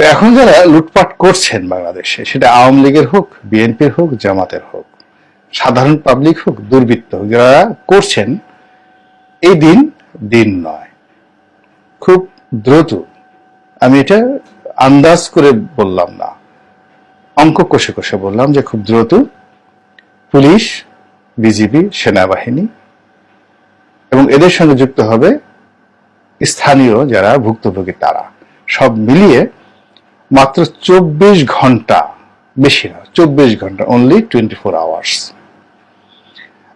তো এখন যারা লুটপাট করছেন বাংলাদেশে, সেটা আওয়ামী লীগের হোক, বিএনপির হোক, জামাতের হোক, সাধারণ পাবলিক হোক, দুর্বৃত্ত হোক, যারা করছেন, এই দিন দিন নয়। খুব দ্রুত। আমি এটা আন্দাজ করে বললাম না। অঙ্ক কষে কষে বললাম যে খুব দ্রুত পুলিশ, বিজিবি, সেনাবাহিনী এবং এদের সঙ্গে যুক্ত হবে স্থানীয় যারা ভুক্তভোগী তারা। সব মিলিয়ে মাত্র চব্বিশ ঘণ্টা, বেশি না, চব্বিশ ঘণ্টা অনলি টোয়েন্টি ফোর আওয়ার্স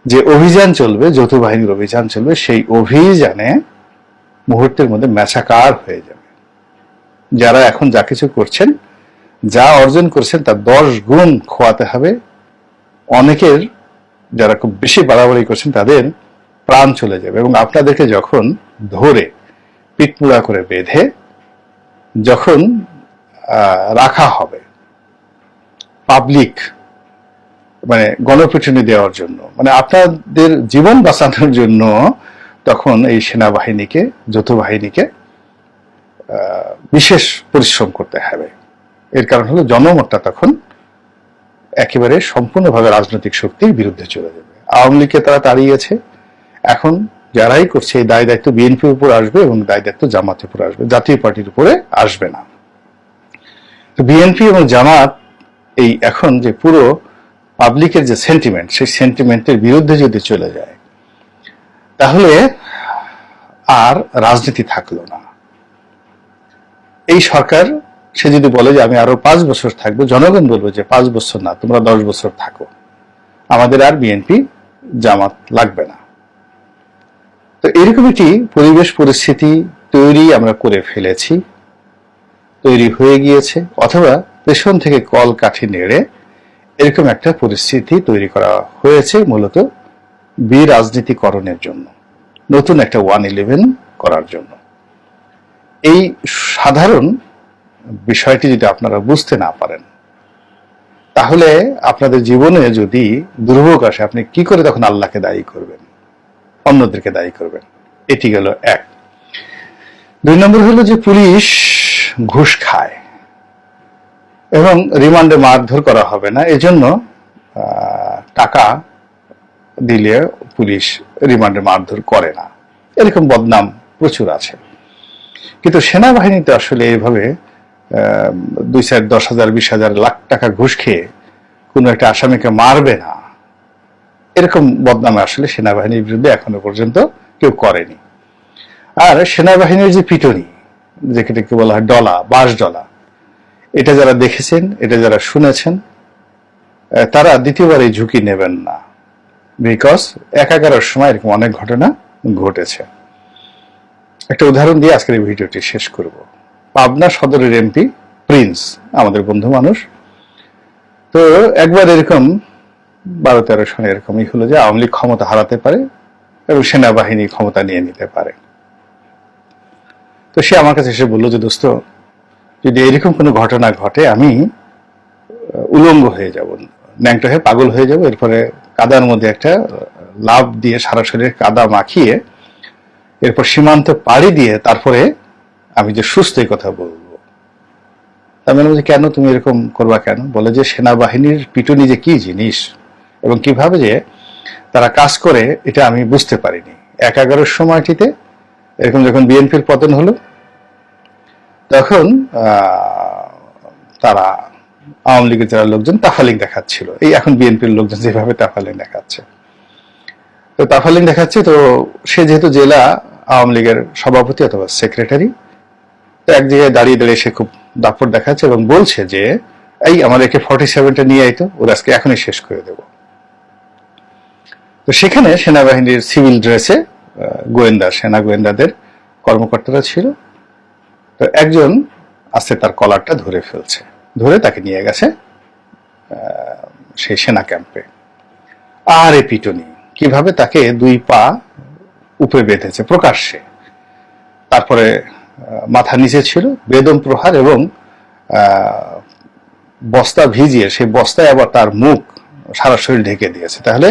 যে অভিযান চলবে, যৌথ বাহিনীর অভিযান চলবে, সেই অভিযানে মুহূর্তের মধ্যে ম্যাচাকার হয়ে যাবে। যারা এখন যা কিছু করছেন, যা অর্জন করছেন, তার দশ গুণ খোয়াতে হবে। অনেকের যারা খুব বেশি বাড়াবাড়ি করছেন, তাদের প্রাণ চলে যাবে। এবং আপনাদেরকে যখন ধরে পিটমুড়া করে বেঁধে, যখন রাখা হবে পাবলিক মানে গণপিটুনি দেওয়ার জন্য। মানে আপনাদের জীবন বাঁচানোর জন্য তখন এই সেনাবাহিনীকে, যৌথ বাহিনীকে বিশেষ পরিশ্রম করতে হবে। এর কারণ হলো জনমতটা তখন একেবারে সম্পূর্ণভাবে রাজনৈতিক শক্তির বিরুদ্ধে চলে যাবে। আওয়ামী লীগকে তারা তাড়িয়েছে। এখন যারাই করছে, এই দায় দায়িত্ব বিএনপির উপর আসবে এবং দায় দায়িত্ব জামাতের উপর আসবে। জাতীয় পার্টির উপরে আসবে না। তো বিএনপি এবং জামাত এই এখন যে পুরো পাবলিকের যে সেন্টিমেন্ট সেই সেন্টিমেন্টের বিরুদ্ধে যদি চলে যায়, তাহলে আর রাজনীতি থাকল না। এই সরকার, সে যদি বলে যে আমি আরও পাঁচ বছর থাকব, জনগণ বলব যে পাঁচ বছর না, তোমরা দশ বছর থাকো। আমাদের আর বিএনপি, জামাত লাগবে না। তো এরকম একটি পরিবেশ পরিস্থিতি তৈরি আমরা করে ফেলেছি। তৈরি হয়ে গিয়েছে, অথবা পেছন থেকে কল কাঠি নেড়ে এরকম একটা পরিস্থিতি তৈরি করা হয়েছে মূলত বিরাজনীতিকরণের জন্য, নতুন একটা ওয়ান ইলেভেন করার জন্য। এই সাধারণ বিষয়টি যদি আপনারা বুঝতে না পারেন, তাহলে আপনাদের জীবনে যদি দুর্ভোগ আসে, আপনি কি করে তখন আল্লাহকে দায়ী করবেন, অন্যদেরকে দায়ী করবেন? এটি গেল এক। দুই নম্বর হলো যে পুলিশ ঘুষ খায়। এবং রিমান্ডে মারধর করা হবে না। এজন্য টাকা দিলে পুলিশ রিমান্ডে মারধর করে না। এরকম বদনাম প্রচুর আছে। কিন্তু সেনাবাহিনীতে আসলে এইভাবে দুই চার দশ হাজার, বিশ হাজার লাখ টাকা ঘুষ খেয়ে কোনো একটা আসামিকে মারবে না। এরকম বদনামে আসলে সেনাবাহিনীর বিরুদ্ধে এখনও পর্যন্ত কেউ করেনি। আর সেনাবাহিনীর যে পিটনি যেটাকে বলা হয় ডলা বাস ডলা। এটা যারা দেখেছেন, এটা যারা শুনেছেন তারা দ্বিতীয়বার এই ঝুঁকি নেবেন না। বিকজ একাগারের সময় এরকম অনেক ঘটনা ঘটেছে। একটা উদাহরণ দিয়ে আজকের ভিডিওটি শেষ করব। পাবনা সদরের এমপি প্রিন্স, আমাদের বন্ধু মানুষ। তো একবার এরকম বারো তেরো সনে এরকমই হলো যে আওয়ামী লীগ ক্ষমতা হারাতে পারে এবং সেনাবাহিনী ক্ষমতা নিয়ে নিতে পারে। তো সে আমার কাছে এসে বলল যে, দোস্ত, যদি এরকম কোনো ঘটনা ঘটে, আমি উলঙ্গ হয়ে যাব, ন্যাংটো হয়ে পাগল হয়ে যাব। এরপরে কাদার মধ্যে একটা লাভ দিয়ে সারা শরীরে কাদা মাখিয়ে, এরপর সীমান্ত পাড়ি দিয়ে তারপরে আমি যে সুস্থ কথা বলব। আমি বললাম যে কেন তুমি এরকম করবা কেন? বলে যে, সেনাবাহিনীর পিটুনি যে কি জিনিস এবং কীভাবে যে তারা কাজ করে, এটা আমি বুঝতে পারিনি। এক এগারোর সময়টিতে এরকম যখন বিএনপির পতন হলো, তখন তারা আওয়ামী লীগের যারা লোকজন তাফালিং দেখাচ্ছিল। এই এখন বিএনপির লোকজন যেভাবে তাফালিং দেখাচ্ছে। তো তাফালিং দেখাচ্ছে, তো সে যেহেতু জেলা আওয়ামী লীগের সভাপতি অথবা সেক্রেটারি, তো এক জায়গায় দাঁড়িয়ে দাঁড়িয়ে সে খুব দাপট দেখাচ্ছে এবং বলছে যে, এই আমার একে ফর্টি সেভেনটা নিয়ে আইতো ওরা আজকে এখনই শেষ করে দেব। তো সেখানে সেনাবাহিনীর সিভিল ড্রেসে গোয়েন্দা, সেনা গোয়েন্দাদের কর্মকর্তারা ছিল। তো একজন আস্তে তার কলারটা ধরে ফেলছে, ধরে তাকে নিয়ে গেছে সেই সেনা ক্যাম্পে। আর এ পিটনি, কীভাবে তাকে দুই পা উপরে বেঁধেছে, প্রকাশ্যে। তারপরে মাথা নিচে ছিল, বেদম প্রহার এবং বস্তা ভিজিয়ে, সেই বস্তায় আবার তার মুখ সারা শরীর ঢেকে দিয়েছে। তাহলে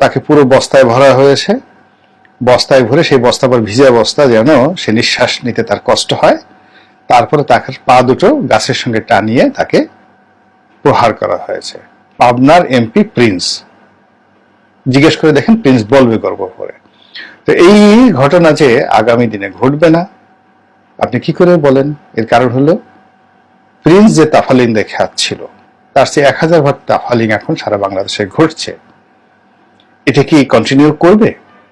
তাকে পুরো বস্তায় ভরা হয়েছে। বস্তায় ভরে সেই বস্তা পর ভিজা বস্তা যেন সে নিঃশ্বাস নিতে তার কষ্ট হয়। তারপরে তাকে পা দুটো গাছের সঙ্গে টানিয়ে তাকে প্রহার করা হয়েছে। পাবনার এমপি প্রিন্স। জিজ্ঞেস করে দেখেন প্রিন্স বলবে গর্ব করে। তো এই ঘটনা যে আগামী দিনে ঘটবে না, আপনি কি করে বলেন? এর কারণ হলো, প্রিন্স যে তাফালিং দেখে ছিল তার চেয়ে এক হাজার ভাগ তাফালিং এখন সারা বাংলাদেশে ঘটছে। এটা কি কন্টিনিউ করবে?